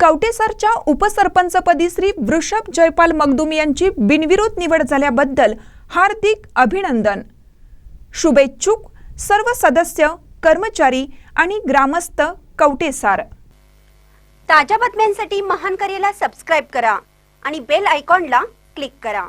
कवटेसरच्या उपसरपंचपदी श्री वृषभ जयपाल मगदुम यांची बिनविरोध निवड झाल्याबद्दल हार्दिक अभिनंदन. शुभेच्छुक सर्व सदस्य कर्मचारी आणि ग्रामस्थ कवटेसार. ताज्या बातम्यांसाठी महान करेला सबस्क्राईब करा आणि बेल आयकॉनला क्लिक करा.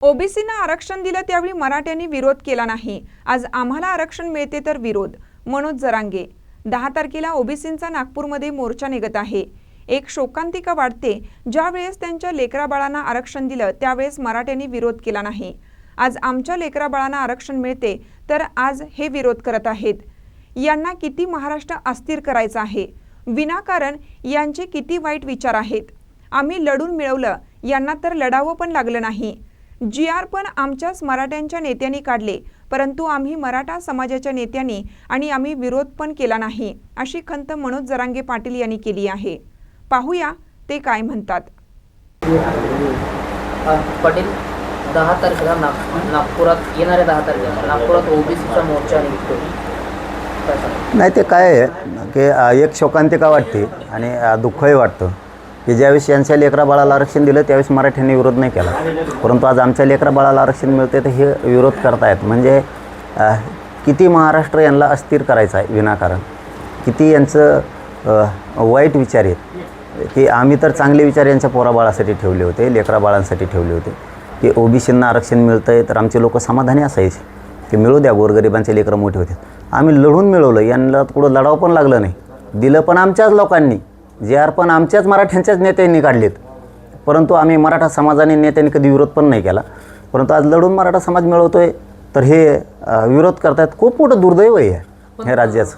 ओबीसींना आरक्षण दिलं त्यावेळी मराठ्यांनी विरोध केला नाही. आज आम्हाला आरक्षण मिळते तर विरोध. मनोज जरांगे. दहा तारखेला ओबीसींचा नागपूरमध्ये मोर्चा निघत आहे. एक शोकांतिका वाढते. ज्यावेळेस त्यांच्या लेकराबाळांना आरक्षण दिलं त्यावेळेस मराठ्यांनी विरोध केला नाही. आज आमच्या लेकराबाळांना आरक्षण मिळते तर आज हे विरोध करत आहेत. यांना किती महाराष्ट्र अस्थिर करायचं आहे? विनाकारण यांचे किती वाईट विचार आहेत? आम्ही लढून मिळवलं यांना तर लढावं पण लागलं नाही. जी आर पण आमच्याच मराठ्यांच्या नेत्यांनी काढले परंतु आम्ही मराठा समाजाच्या नेत्यांनी आणि आम्ही विरोध पण केला नाही अशी खंत मनोज जरांगे पाटील यांनी केली आहे. पाहूया ते काय म्हणतात. पाटील दहा तारखेला नाग नागपुरात येणाऱ्या दहा तारखेला नागपुरात ओबीसीचा मोर्चा निघतो? नाही ते काय आहे? की अ, एक शोकांतिका वाटते आणि अ, दुःखही वाटतं. की ज्यावेळेस यांच्या लेकरा बाळाला आरक्षण दिलं त्यावेळेस मराठ्यांनी विरोध नाही केला. परंतु आज आमच्या लेकरा बाळाला आरक्षण मिळते तर हे विरोध करतायत. म्हणजे अ, किती महाराष्ट्र यांना अस्थिर करायचं आहे विनाकारण? किती यांचं अ, वाईट विचार आहेत? की आम्ही तर चांगले विचार यांच्या पोराबाळासाठी ठेवले होते लेकरा बाळांसाठी ठेवले होते. की ओबीसींना आरक्षण मिळतं आहे तर आमचे लोक समाधानी असायचे. की मिळू द्या गोरगरिबांचे लेकरं मोठे होते. आम्ही लढून मिळवलं यांना कुठं लढावं पण लागलं नाही. दिलं पण आमच्याच लोकांनी. जे आर पण आमच्याच मराठ्यांच्याच नेत्यांनी काढलेत. परंतु आम्ही मराठा समाजाने नेत्यांनी कधी विरोध पण नाही केला. परंतु आज लढून मराठा समाज मिळवतोय तर हे विरोध करतायत. खूप मोठं दुर्दैव आहे हे राज्याचं.